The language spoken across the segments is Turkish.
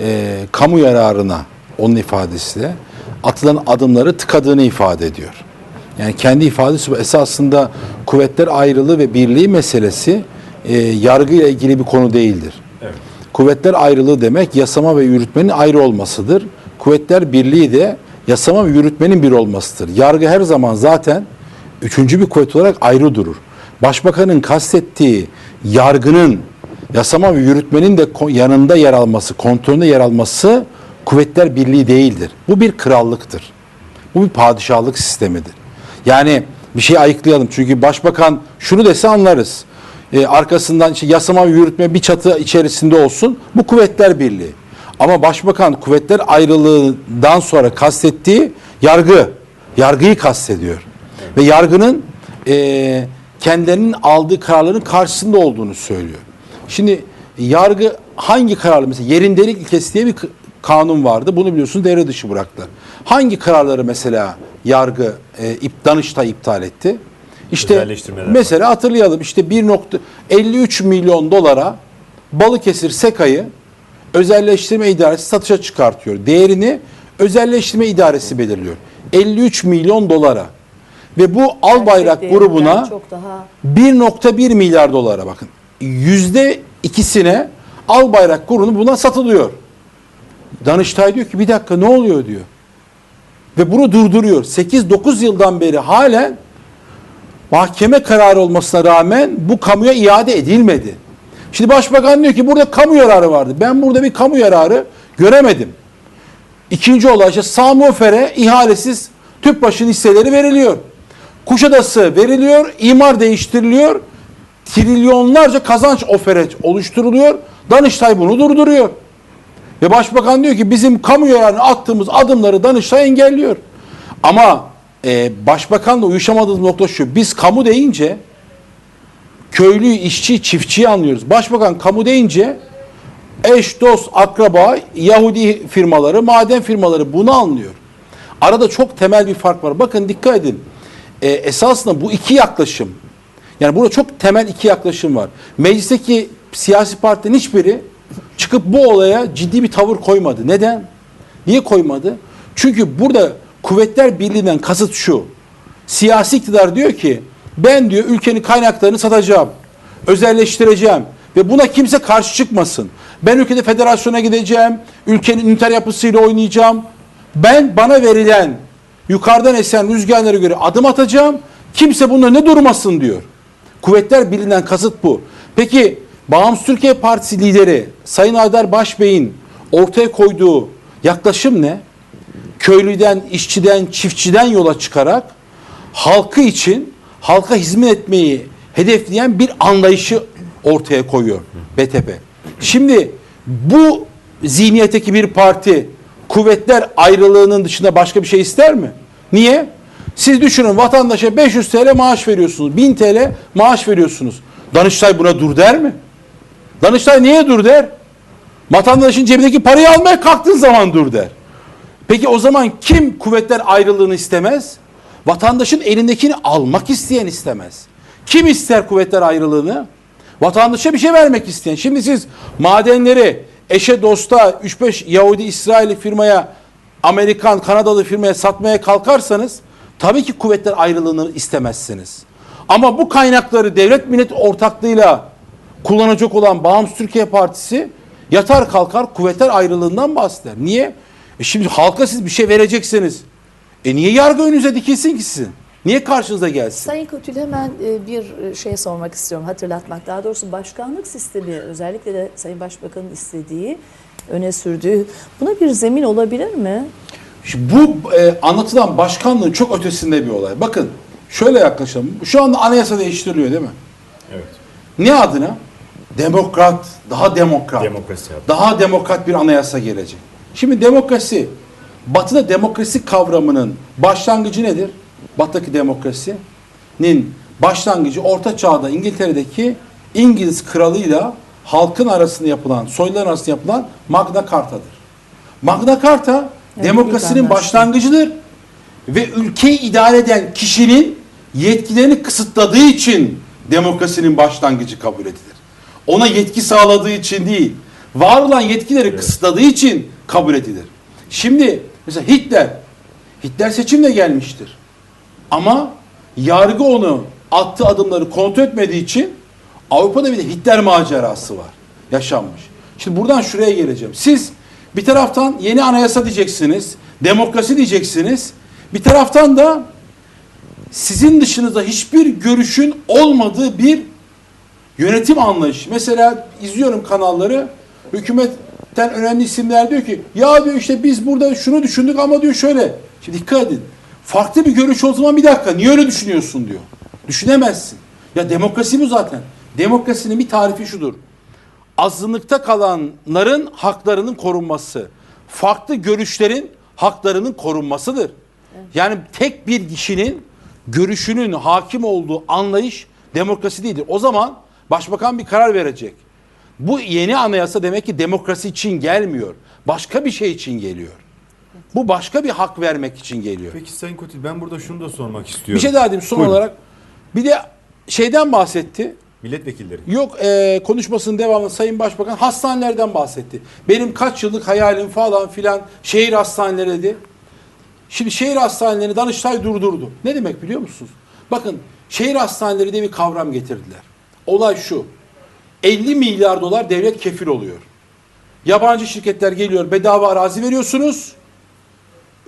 e, kamu yararına onun ifadesiyle atılan adımları tıkadığını ifade ediyor. Yani kendi ifadesi bu. Esasında kuvvetler ayrılığı ve birliği meselesi e, yargıyla ilgili bir konu değildir. Evet. Kuvvetler ayrılığı demek yasama ve yürütmenin ayrı olmasıdır. Kuvvetler birliği de yasama ve yürütmenin bir olmasıdır. Yargı her zaman zaten üçüncü bir kuvvet olarak ayrı durur. Başbakanın kastettiği yargının yasama ve yürütmenin de yanında yer alması, kontrolünde yer alması kuvvetler birliği değildir. Bu bir krallıktır. Bu bir padişahlık sistemidir. Yani bir şey ayıklayalım. Çünkü başbakan şunu dese anlarız. Ee, arkasından işte yasama ve yürütme bir çatı içerisinde olsun. Bu kuvvetler birliği. Ama başbakan kuvvetler ayrılığından sonra kastettiği yargı. Yargıyı kastediyor. Ve yargının e, kendilerinin aldığı kararların karşısında olduğunu söylüyor. Şimdi yargı hangi kararlı mesela yerindelik ilkesi diye bir kanun vardı. Bunu biliyorsunuz devre dışı bıraktılar. Hangi kararları mesela yargı e, ip, Danıştay iptal etti? İşte mesela hatırlayalım işte 1.53 milyon dolara Balıkesir Seka'yı özelleştirme idaresi satışa çıkartıyor. Değerini özelleştirme idaresi belirliyor. 53 milyon dolara. Ve bu Albayrak Gerçek grubuna değerinden çok daha 1.1 milyar dolara bakın. Yüzde ikisine Albayrak grubunu buna satılıyor. Danıştay diyor ki bir dakika ne oluyor diyor. Ve bunu durduruyor. 8-9 yıldan beri halen mahkeme kararı olmasına rağmen bu kamuya iade edilmedi. Şimdi başbakan diyor ki burada kamu yararı vardı. Ben burada bir kamu yararı göremedim. İkinci olay işte Sami Ofer'e ihalesiz tüpbaşının hisseleri veriliyor. Kuşadası veriliyor, imar değiştiriliyor. Trilyonlarca kazanç ofere oluşturuluyor. Danıştay bunu durduruyor. Ve başbakan diyor ki bizim kamu yararına attığımız adımları Danıştay engelliyor. Ama e, başbakanla uyuşamadığımız nokta şu. Biz kamu deyince köylü, işçi, çiftçiyi anlıyoruz. Başbakan kamu deyince eş, dost, akraba, Yahudi firmaları, maden firmaları bunu anlıyor. Arada çok temel bir fark var. Bakın dikkat edin. E, esasında bu iki yaklaşım, yani burada çok temel iki yaklaşım var. Meclisteki siyasi partinin hiçbiri çıkıp bu olaya ciddi bir tavır koymadı. Neden? Niye koymadı? Çünkü burada kuvvetler birliğinden kasıt şu. Siyasi iktidar diyor ki ben diyor ülkenin kaynaklarını satacağım. Özelleştireceğim. Ve buna kimse karşı çıkmasın. Ben ülkede federasyona gideceğim. Ülkenin üniter yapısıyla oynayacağım. Ben bana verilen yukarıdan esen rüzgarlara göre adım atacağım. Kimse bunun önüne durmasın diyor. Kuvvetler Birliği'nden kasıt bu. Peki Bağımsız Türkiye Partisi lideri Sayın Aydar Başbey'in ortaya koyduğu yaklaşım ne? Köylüden, işçiden, çiftçiden yola çıkarak halkı için halka hizmet etmeyi hedefleyen bir anlayışı ortaya koyuyor BTP. Şimdi bu zihniyetteki bir parti kuvvetler ayrılığının dışında başka bir şey ister mi? Niye? Siz düşünün vatandaşa 500 TL maaş veriyorsunuz. 1000 TL maaş veriyorsunuz. Danıştay buna dur der mi? Danıştay niye dur der? Vatandaşın cebindeki parayı almaya kalktığın zaman dur der. Peki o zaman kim kuvvetler ayrılığını istemez? Vatandaşın elindekini almak isteyen istemez. Kim ister kuvvetler ayrılığını? Vatandaşa bir şey vermek isteyen. Şimdi siz madenleri eşe dosta 3-5 Yahudi İsrailli firmaya Amerikan, Kanadalı firmaya satmaya kalkarsanız tabii ki kuvvetler ayrılığını istemezsiniz. Ama bu kaynakları devlet millet ortaklığıyla kullanacak olan Bağımsız Türkiye Partisi yatar kalkar kuvvetler ayrılığından bahseder. Niye? E şimdi halka siz bir şey vereceksiniz. E niye yargı önünüze dikilsin ki sizin? Niye karşınıza gelsin? Sayın Kötül hemen e, bir şey sormak istiyorum, hatırlatmak. Daha doğrusu başkanlık sistemi özellikle de Sayın Başbakan'ın istediği, öne sürdüğü buna bir zemin olabilir mi? Şimdi bu e, anlatılan başkanlığın çok ötesinde bir olay. Bakın şöyle yaklaşalım. Şu anda anayasa değiştiriliyor değil mi? Evet. Ne adına? Demokrat, daha demokrat. Demokrasi adı. Daha demokrat bir anayasa gelecek. Şimdi demokrasi, batıda demokrasi kavramının başlangıcı nedir? Batıdaki demokrasinin başlangıcı Orta Çağ'da İngiltere'deki İngiliz kralıyla halkın arasında yapılan, soyluların arasında yapılan Magna Carta'dır. Magna Carta Evet, demokrasinin başlangıcıdır ve ülkeyi idare eden kişinin yetkilerini kısıtladığı için demokrasinin başlangıcı kabul edilir. Ona yetki sağladığı için değil, Var olan yetkileri kısıtladığı için kabul edilir. Şimdi mesela Hitler, Hitler seçimle gelmiştir. Ama yargı onu attığı adımları kontrol etmediği için Avrupa'da bir de Hitler macerası var. Yaşanmış. Şimdi buradan şuraya geleceğim. Siz bir taraftan yeni anayasa diyeceksiniz, demokrasi diyeceksiniz. Bir taraftan da sizin dışınızda hiçbir görüşün olmadığı bir yönetim anlayışı. Mesela izliyorum kanalları. Hükümetten önemli isimler diyor ki ya diyor işte biz burada şunu düşündük ama diyor şöyle. Şimdi dikkat edin. Farklı bir görüş o zaman bir dakika niye öyle düşünüyorsun diyor. Düşünemezsin. Ya demokrasi bu zaten. Demokrasinin bir tarifi şudur. Azınlıkta kalanların haklarının korunması. Farklı görüşlerin haklarının korunmasıdır. Yani tek bir kişinin görüşünün hakim olduğu anlayış demokrasi değildir. O zaman başbakan bir karar verecek. Bu yeni anayasa demek ki demokrasi için gelmiyor. Başka bir şey için geliyor. Bu başka bir hak vermek için geliyor. Peki Sayın Kotil ben burada şunu da sormak istiyorum. Bir şey daha diyeyim son Buyurun. olarak. Bir de şeyden bahsetti. Milletvekilleri. Yok e, konuşmasının devamında Sayın Başbakan hastanelerden bahsetti. Benim kaç yıllık hayalim falan filan şehir hastaneleri dedi. Şimdi şehir hastanelerini Danıştay durdurdu. Ne demek biliyor musunuz? Bakın şehir hastaneleri diye bir kavram getirdiler. Olay şu. 50 milyar dolar devlet kefil oluyor. Yabancı şirketler geliyor bedava arazi veriyorsunuz.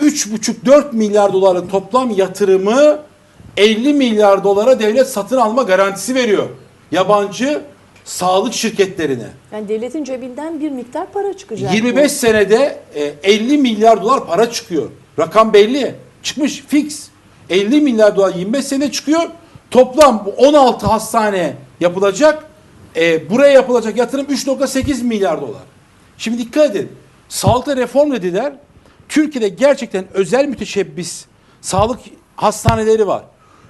3,5-4 milyar doların toplam yatırımı 50 milyar dolara devlet satın alma garantisi veriyor. Yabancı sağlık şirketlerine. Yani devletin cebinden bir miktar para çıkacak. 25 senede e, 50 milyar dolar para çıkıyor. Rakam belli. Çıkmış fix. 50 milyar dolar 25 senede çıkıyor. Toplam bu 16 hastane yapılacak. E, buraya yapılacak yatırım 3.8 milyar dolar. Şimdi dikkat edin. Sağlıkta reform dediler. Türkiye'de gerçekten özel müteşebbis sağlık hastaneleri var.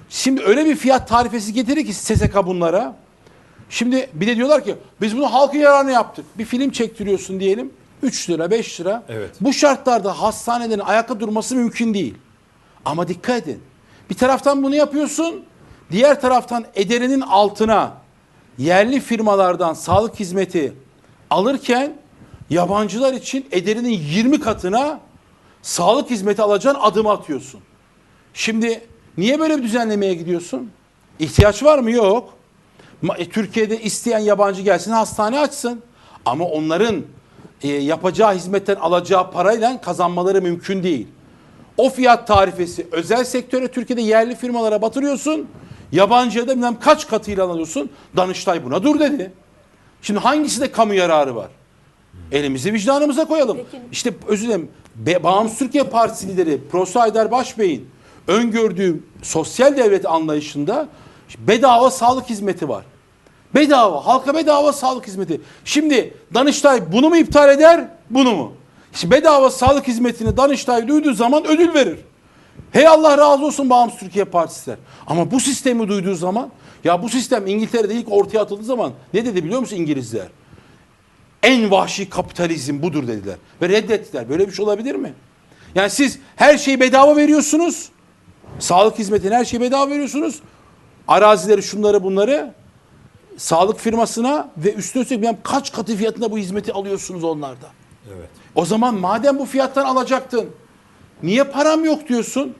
Şimdi öyle bir fiyat tarifesi getirir ki SSK bunlara. Şimdi bir de diyorlar ki biz bunu halkın yararına yaptık. Bir film çektiriyorsun diyelim. 3 lira 5 lira. Evet. Bu şartlarda hastanelerin ayakta durması mümkün değil. Ama dikkat edin. Bir taraftan bunu yapıyorsun. Diğer taraftan ederinin altına yerli firmalardan sağlık hizmeti alırken yabancılar için ederinin 20 katına sağlık hizmeti alacağın adım atıyorsun. Şimdi niye böyle bir düzenlemeye gidiyorsun? İhtiyaç var mı? Yok. E, Türkiye'de isteyen yabancı gelsin hastane açsın. Ama onların e, yapacağı hizmetten alacağı parayla kazanmaları mümkün değil. O fiyat tarifesi özel sektöre Türkiye'de yerli firmalara batırıyorsun. Yabancıya da bilmem kaç katıyla alıyorsun. Danıştay buna dur dedi. Şimdi hangisinde kamu yararı var? Elimizi vicdanımıza koyalım. Peki. İşte özür dilerim. Be- Bağımsız Türkiye Partisi lideri Profesör Haydar Başbey'in öngördüğü sosyal devlet anlayışında bedava sağlık hizmeti var. Bedava, halka bedava sağlık hizmeti. Şimdi Danıştay bunu mu iptal eder, bunu mu? Şimdi bedava sağlık hizmetini Danıştay duyduğu zaman ödül verir. Hey Allah razı olsun Bağımsız Türkiye Partisiler. Ama bu sistemi duyduğu zaman, ya bu sistem İngiltere'de ilk ortaya atıldığı zaman ne dedi biliyor musun İngilizler? En vahşi kapitalizm budur dediler. Ve reddettiler. Böyle bir şey olabilir mi? Yani siz her şeyi bedava veriyorsunuz. Sağlık hizmetini her şeyi bedava veriyorsunuz. Arazileri şunları bunları sağlık firmasına ve üstüne üstlük bilmem kaç katı fiyatına bu hizmeti alıyorsunuz onlarda. Evet. O zaman madem bu fiyattan alacaktın niye param yok diyorsun?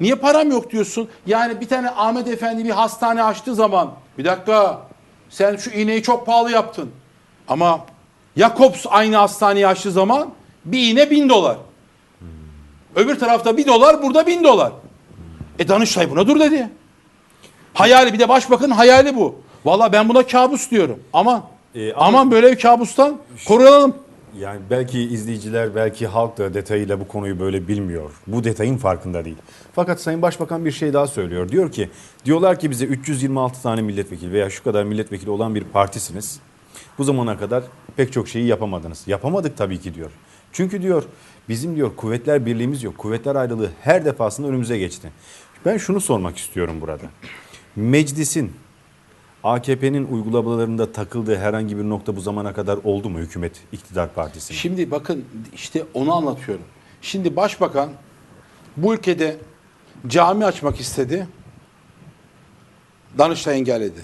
Niye param yok diyorsun? Yani bir tane Ahmet Efendi bir hastane açtığı zaman bir dakika sen şu iğneyi çok pahalı yaptın. Ama Jakobs aynı hastaneyi açtığı zaman bir iğne bin dolar. Öbür tarafta bir dolar burada bin dolar. E Danıştay buna dur dedi. Hayali bir de başbakanın hayali bu. Valla ben buna kabus diyorum. Ama Ee, ama- aman böyle bir kabustan koruyalım. Yani belki izleyiciler, belki halk da detayıyla bu konuyu böyle bilmiyor. Bu detayın farkında değil. Fakat Sayın Başbakan bir şey daha söylüyor. Diyor ki, diyorlar ki bize 326 tane milletvekili veya şu kadar milletvekili olan bir partisiniz. Bu zamana kadar pek çok şeyi yapamadınız. Yapamadık tabii ki diyor. Çünkü diyor bizim diyor kuvvetler birliğimiz yok. Kuvvetler ayrılığı her defasında önümüze geçti. Ben şunu sormak istiyorum burada. Meclisin AKP'nin uygulamalarında takıldığı herhangi bir nokta bu zamana kadar oldu mu hükümet iktidar partisinin? Şimdi bakın işte onu anlatıyorum. Şimdi başbakan bu ülkede cami açmak istedi. Danıştay engelledi.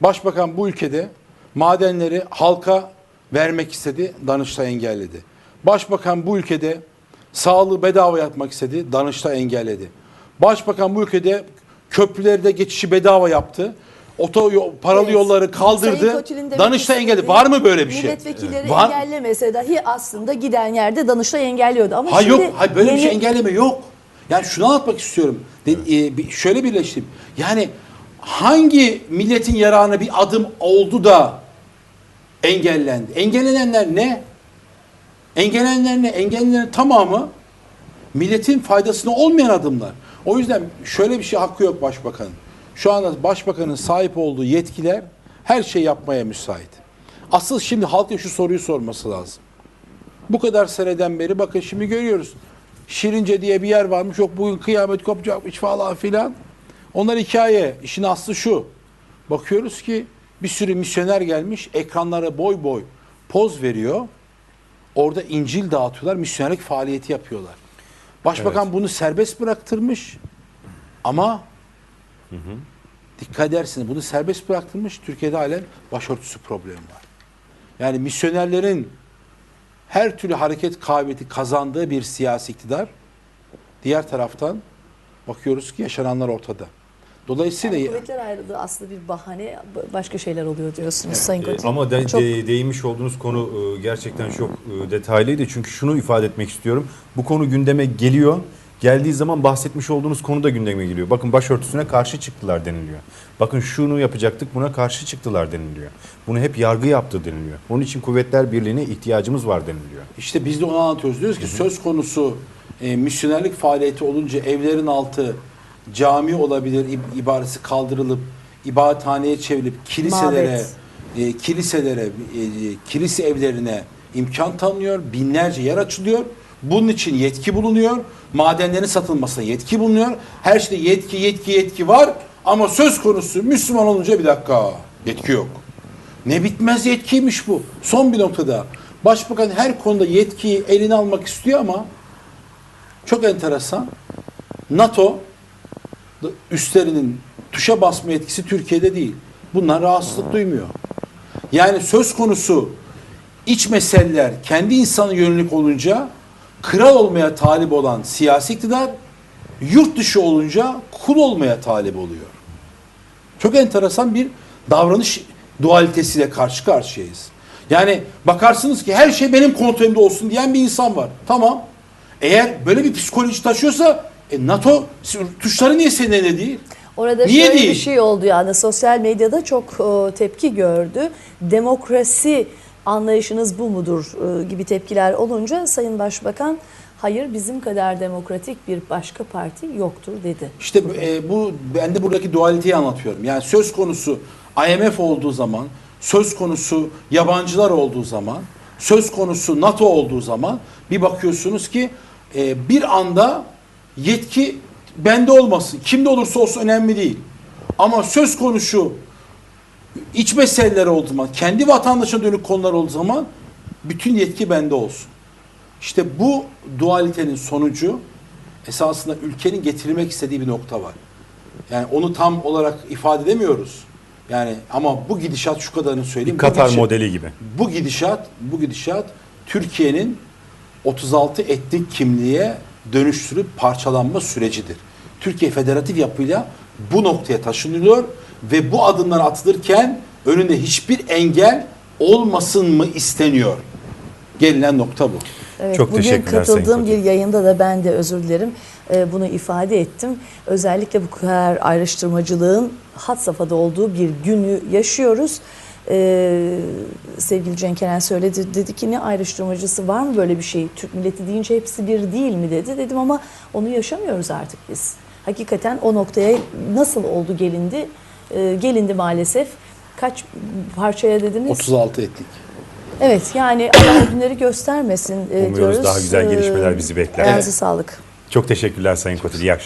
Başbakan bu ülkede madenleri halka vermek istedi, Danıştay engelledi. Başbakan bu ülkede sağlığı bedava yapmak istedi, Danıştay engelledi. Başbakan bu ülkede köprülerde geçişi bedava yaptı. Oto paralı Evet. yolları kaldırdı. Danıştay engelledi. Var mı böyle bir şey? Milletvekilleri Var. engellemese dahi aslında giden yerde Danıştay engelliyordu. Ama Hayır şimdi yok. Hayır böyle bir şey yeni- engelleme yok. Yani şunu anlatmak istiyorum. De, e, bir- şöyle birleştim. Yani hangi milletin yararına bir adım oldu da engellendi? Engellenenler ne? Engellenenler ne? Engellenenlerin tamamı milletin faydasına olmayan adımlar. O yüzden şöyle bir şey hakkı yok başbakanın. Şu anda başbakanın sahip olduğu yetkiler her şey yapmaya müsait. Asıl şimdi halkın şu soruyu sorması lazım. Bu kadar seneden beri bakın şimdi görüyoruz. Şirince diye bir yer varmış. Yok bugün kıyamet kopacakmış falan filan. Onlar hikaye. İşin aslı şu. Bakıyoruz ki bir sürü misyoner gelmiş. Ekranlara boy boy poz veriyor. Orada İncil dağıtıyorlar. Misyonerlik faaliyeti yapıyorlar. Başbakan bunu serbest bıraktırmış. Ama dikkat edersiniz bunu serbest bıraktırmış. Türkiye'de halen başörtüsü problemi var. Yani misyonerlerin her türlü hareket kabiliyeti kazandığı bir siyasi iktidar. Diğer taraftan bakıyoruz ki yaşananlar ortada. Dolayısıyla Yani kuvvetler ayrılığı aslında bir bahane başka şeyler oluyor diyorsunuz Sayın E, Koçil. Ama de, Çok- de- değinmiş olduğunuz konu e, gerçekten çok e, detaylıydı. Çünkü şunu ifade etmek istiyorum. Bu konu gündeme geliyor. Geldiği zaman bahsetmiş olduğunuz konu da gündeme geliyor. Bakın başörtüsüne karşı çıktılar deniliyor. Bakın şunu yapacaktık buna karşı çıktılar deniliyor. Bunu hep yargı yaptı deniliyor. Onun için kuvvetler birliğine ihtiyacımız var deniliyor. İşte biz de onu anlatıyoruz. Diyoruz ki söz konusu e, misyonerlik faaliyeti olunca evlerin altı cami olabilir ib- ibaresi kaldırılıp ibadethaneye çevrilip kiliselere Mabet. e, kiliselere e, kilise evlerine imkan tanınıyor. Binlerce yer açılıyor. Bunun için yetki bulunuyor. Madenlerin satılmasına yetki bulunuyor. Her şeyde yetki yetki yetki var ama söz konusu Müslüman olunca bir dakika yetki yok. Ne bitmez yetkiymiş bu. Son bir noktada başbakan her konuda yetkiyi eline almak istiyor ama çok enteresan. NATO üstlerinin tuşa basma yetkisi Türkiye'de değil. Bunlar rahatsızlık duymuyor. Yani söz konusu iç meseleler kendi insanı yönelik olunca kral olmaya talip olan siyasi iktidar yurt dışı olunca kul olmaya talip oluyor. Çok enteresan bir davranış dualitesiyle karşı karşıyayız. Yani bakarsınız ki her şey benim kontrolümde olsun diyen bir insan var. Tamam. Eğer böyle bir psikoloji taşıyorsa e, NATO tuşları niye senin elinde değil? Orada Niye şöyle bir değil? şey oldu yani sosyal medyada çok e, tepki gördü. Demokrasi anlayışınız bu mudur e, gibi tepkiler olunca Sayın Başbakan hayır bizim kadar demokratik bir başka parti yoktur dedi. İşte e, bu ben de buradaki dualiteyi anlatıyorum. Yani söz konusu IMF olduğu zaman, söz konusu yabancılar olduğu zaman, söz konusu NATO olduğu zaman bir bakıyorsunuz ki e, bir anda yetki bende olmasın. Kimde olursa olsun önemli değil. Ama söz konusu iç meseleler olduğu zaman, kendi vatandaşına dönük konular olduğu zaman bütün yetki bende olsun. İşte bu dualitenin sonucu esasında ülkenin getirilmek istediği bir nokta var. Yani onu tam olarak ifade edemiyoruz. Yani ama bu gidişat şu kadarını söyleyeyim. Bir Katar gidişat- modeli gibi. Bu gidişat, bu gidişat Türkiye'nin 36 etnik kimliğe dönüştürüp parçalanma sürecidir. Türkiye federatif yapıyla bu noktaya taşınılıyor ve bu adımlar atılırken önünde hiçbir engel olmasın mı isteniyor. Gelinen nokta bu. Evet, Çok bugün katıldığım bir yayında da ben de özür dilerim e, bunu ifade ettim. Özellikle bu kadar ayrıştırmacılığın had safhada olduğu bir günü yaşıyoruz. E, sevgili Cenk Eren söyledi dedi ki ne ayrıştırmacısı var mı böyle bir şey? Türk milleti deyince hepsi bir değil mi dedi. Dedim ama onu yaşamıyoruz artık biz. Hakikaten o noktaya nasıl oldu gelindi? E, gelindi maalesef. Kaç parçaya dediniz? 36 etnik. Evet yani Allah günleri göstermesin e, Umuyoruz diyoruz. daha güzel gelişmeler E, bizi bekler. Ayağınıza sağlık. Çok teşekkürler Sayın Kotil. İyi akşamlar.